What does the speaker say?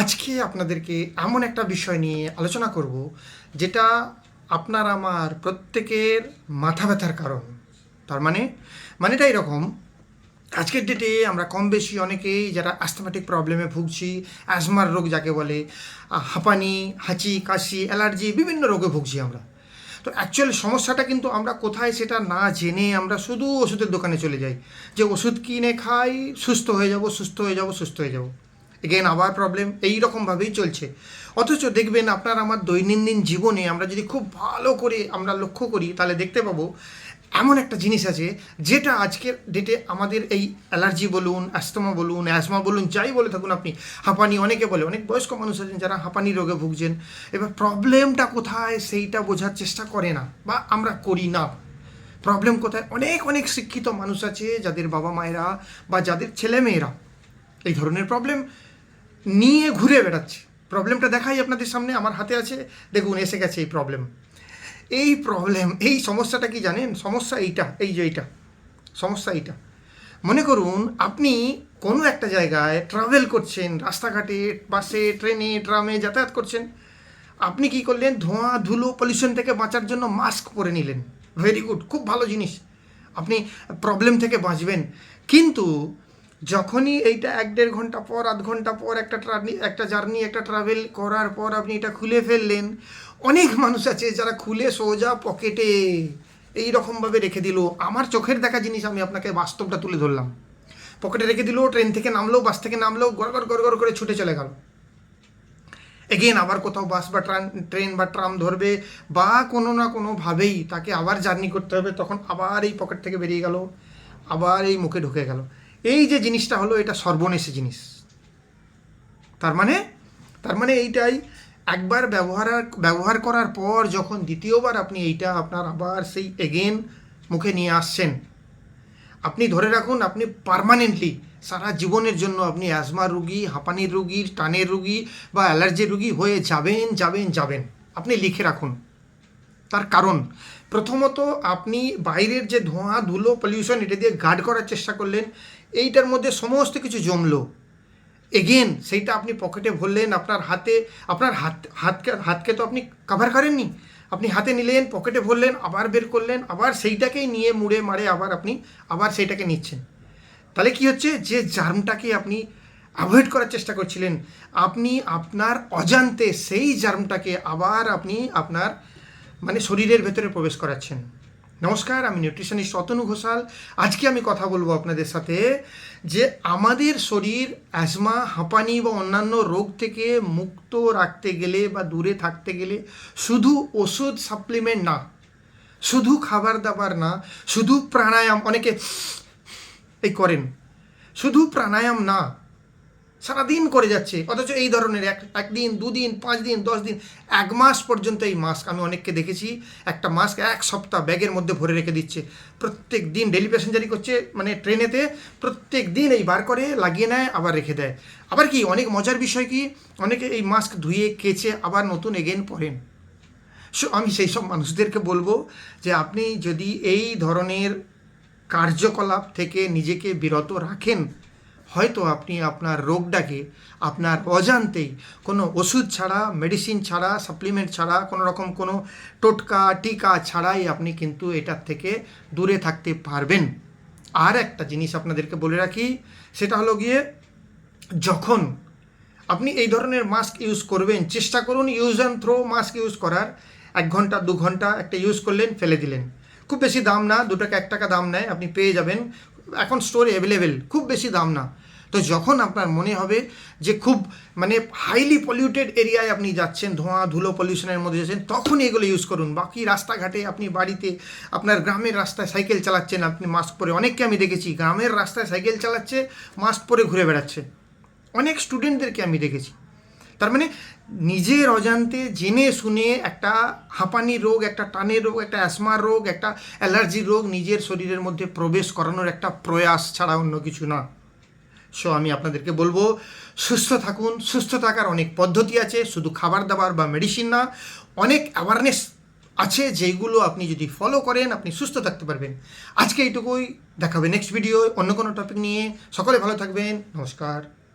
আজকে আপনাদেরকে এমন একটা বিষয় নিয়ে আলোচনা করব, যেটা আপনার আমার প্রত্যেকের মাথা ব্যথার কারণ। তার মানে মানেটা এরকম, আজকের ডেটে আমরা কম বেশি অনেকেই যারা অ্যাস্থমেটিক প্রবলেমে ভুগছি অ্যাজমার রোগ যাকে বলে হাঁপানি, হাঁচি, কাশি অ্যালার্জি বিভিন্ন রোগে ভুগছি আমরা। তো অ্যাকচুয়ালি সমস্যাটা কিন্তু আমরা কোথায় সেটা না জেনে আমরা শুধু ওষুধের দোকানে চলে যাই। যে ওষুধ কিনে খাই, সুস্থ হয়ে যাব, সুস্থ হয়ে যাব, সুস্থ হয়ে যাব। এগেন আবার প্রবলেম এই রকমভাবেই চলছে। অথচ দেখবেন আপনার আমার দৈনন্দিন জীবনে আমরা যদি খুব ভালো করে আমরা লক্ষ্য করি, তাহলে দেখতে পাবো এমন একটা জিনিস আছে, যেটা আজকের ডেটে আমাদের এই অ্যালার্জি বলুন অ্যাস্তমা বলুন অ্যাজমা বলুন, যাই বলে থাকুন আপনি, হাঁপানি অনেকে বলে, অনেক বয়স্ক মানুষ আছেন যারা হাঁপানি রোগে ভুগছেন। এবার প্রবলেমটা কোথায় সেইটা বোঝার চেষ্টা করে না, বা আমরা করি না। প্রবলেম কোথায়? অনেক অনেক শিক্ষিত মানুষ আছে যাদের বাবা মায়েরা বা যাদের ছেলে মেয়েরা এই ধরনের প্রবলেম নিয়ে ঘুরে বেড়াচ্ছে। প্রবলেমটা দেখাই আপনাদের সামনে, আমার হাতে আছে। দেখুন, এসে গেছে এই প্রবলেম এই প্রবলেম এই সমস্যাটা কি জানেন? সমস্যা এইটা, এই যে এইটা। সমস্যা এইটা। মনে করুন, আপনি কোনো একটা জায়গায় ট্রাভেল করছেন, রাস্তাঘাটে, বাসে, ট্রেনে, ট্রামে যাতায়াত করছেন। আপনি কি করলেন? ধোঁয়া, ধুলো পলিউশন থেকে বাঁচার জন্য মাস্ক পরে নিলেন। ভেরি গুড খুব ভালো জিনিস। আপনি প্রবলেম থেকে বাঁচবেন। কিন্তু যখনই এইটা এক দেড় ঘণ্টা পর, আধ ঘণ্টা পর একটা ট্রানি একটা জার্নি একটা ট্রাভেল করার পর আপনি এটা খুলে ফেললেন, অনেক মানুষ আছে যারা খুলে সোজা পকেটে এই রকমভাবে রেখে দিল। আমার চোখের দেখা জিনিস আমি আপনাকে বাস্তবটা তুলে ধরলাম। পকেটে রেখে দিল ট্রেন থেকে নামলো বাস থেকে নামলো, গড় গড় গড় গড় করে ছুটে চলে গেল। এগেন আবার কোথাও বাস বা ট্রান ট্রেন বা ট্রাম ধরবে বা কোনো না কোনোভাবেই তাকে আবার জার্নি করতে হবে, তখন আবার এই পকেট থেকে বেরিয়ে গেল, আবার এই মুখে ঢুকে গেল। এই যে জিনিসটা হলো, এটা সর্বনেশে জিনিস। তার মানে তার মানে এইটাই, একবার ব্যবহার ব্যবহার করার পর যখন দ্বিতীয়বার আপনি এইটা আপনার আবার সেই এগেন মুখে নিয়ে আসছেন, আপনি ধরে রাখুন, আপনি পার্মানেন্টলি সারা জীবনের জন্য আপনি অ্যাজমা রুগী, হাঁপানির রুগী, টানের রুগী বা অ্যালার্জির রুগী হয়ে যাবেন যাবেন যাবেন। আপনি লিখে রাখুন। তার কারণ। প্রথমত আপনি বাইরের যে ধোঁয়া, ধুলো পলিউশন এটা দিয়ে গার্ড করার চেষ্টা করলেন, এইটার মধ্যে সমস্ত কিছু জমলো। এগেন সেইটা আপনি পকেটে ভরলেন, আপনার হাতে, আপনার হাত, হাতকে হাতকে তো আপনি কাভার করেননি। আপনি হাতে নিলেন পকেটে ভরলেন, আবার বের করলেন, আবার সেইটাকেই নিয়ে মুড়ে মারে আবার আপনি, আবার সেইটাকে নিচ্ছেন। তাহলে কি হচ্ছে? যে জার্মটাকে আপনি অ্যাভয়েড করার চেষ্টা করছিলেন, আপনি আপনার অজান্তে সেই জার্মটাকে আবার আপনি আপনার মানে শরীরের ভেতরে প্রবেশ করাচ্ছেন। নমস্কার, আমি নিউট্রিশনিস্ট অতনু ঘোষাল। আজকে আমি কথা বলব আপনাদের সাথে যে আমাদের শরীর অ্যাজমা হাঁপানি বা অন্যান্য রোগ থেকে মুক্ত রাখতে গেলে বা দূরে থাকতে গেলে শুধু ওষুধ সাপ্লিমেন্ট না, শুধু খাবার দাবার না, শুধু প্রাণায়াম, অনেকে এই করেন, শুধু প্রাণায়াম না সারাদিন করে যাচ্ছে, অথচ এই ধরনের এক একদিন দুদিন পাঁচ দিন, দশ দিন, এক মাস পর্যন্ত এই মাস্ক আমি অনেককে দেখেছি, একটা মাস্ক এক সপ্তাহ ব্যাগের মধ্যে ভরে রেখে দিচ্ছে। প্রত্যেক দিন ডেলি প্যাসেঞ্জারি করছে মানে ট্রেনেতে, প্রত্যেক দিন এই বার করে লাগিয়ে নেয়, আবার রেখে দেয়। আবার কি, অনেক মজার বিষয় কি, অনেকে এই মাস্ক ধুয়ে, কেচে, আবার নতুন এগেন পরেন। আমি সেই সব মানুষদেরকে বলব যে আপনি যদি এই ধরনের কার্যকলাপ থেকে নিজেকে বিরত রাখেন হয়তো আপনি আপনার রোগটাকে আপনার অজান্তেই কোনো ওষুধ ছাড়া মেডিসিন ছাড়া সাপ্লিমেন্ট ছাড়া, কোনো রকম কোনো টোটকা, টিকা ছাড়াই আপনি কিন্তু এটার থেকে দূরে থাকতে পারবেন। আর একটা জিনিস আপনাদেরকে বলে রাখি, সেটা হলো গিয়ে যখন আপনি এই ধরনের মাস্ক ইউজ করবেন, চেষ্টা করুন use and throw mask use করার। এক ঘণ্টা, দু ঘণ্টা একটা ইউজ করলেন, ফেলে দিলেন। খুব বেশি দাম না দু টাকা এক টাকা দাম নেয়, আপনি পেয়ে যাবেন। এখন স্টোরে অ্যাভেলেবেল খুব বেশি দাম না। তো যখন আপনার মনে হবে যে খুব মানে হাইলি পলিউটেড এরিয়ায় আপনি যাচ্ছেন, ধোঁয়া, ধুলো পলিউশনের মধ্যে যাচ্ছেন তখন এগুলো ইউজ করুন। বাকি রাস্তাঘাটে আপনি বাড়িতে, আপনার গ্রামের রাস্তায় সাইকেল চালাচ্ছেন, আপনি মাস্ক পরে। অনেককে আমি দেখেছি, গ্রামের রাস্তায় সাইকেল চালাচ্ছে মাস্ক পরে ঘুরে বেড়াচ্ছে। অনেক স্টুডেন্টদেরকে আমি দেখেছি। তার মানে নিজের অজান্তে জেনে শুনে একটা হাঁপানি রোগ, একটা টানের রোগ, একটা অ্যাসমার রোগ, একটা অ্যালার্জি রোগ নিজের শরীরের মধ্যে প্রবেশ করানোর একটা প্রয়াস ছাড়া অন্য কিছু না। সো আমি আপনাদেরকে বলব, সুস্থ থাকুন, সুস্থ থাকার অনেক পদ্ধতি আছে, শুধু খাবার দাবার বা মেডিসিন না, অনেক অ্যাওয়ারনেস আছে যেগুলো আপনি যদি ফলো করেন, আপনি সুস্থ থাকতে পারবেন। আজকে এইটুকুই, দেখাবে নেক্সট ভিডিও অন্য কোনো টপিক নিয়ে। সকলে ভালো থাকবেন, নমস্কার।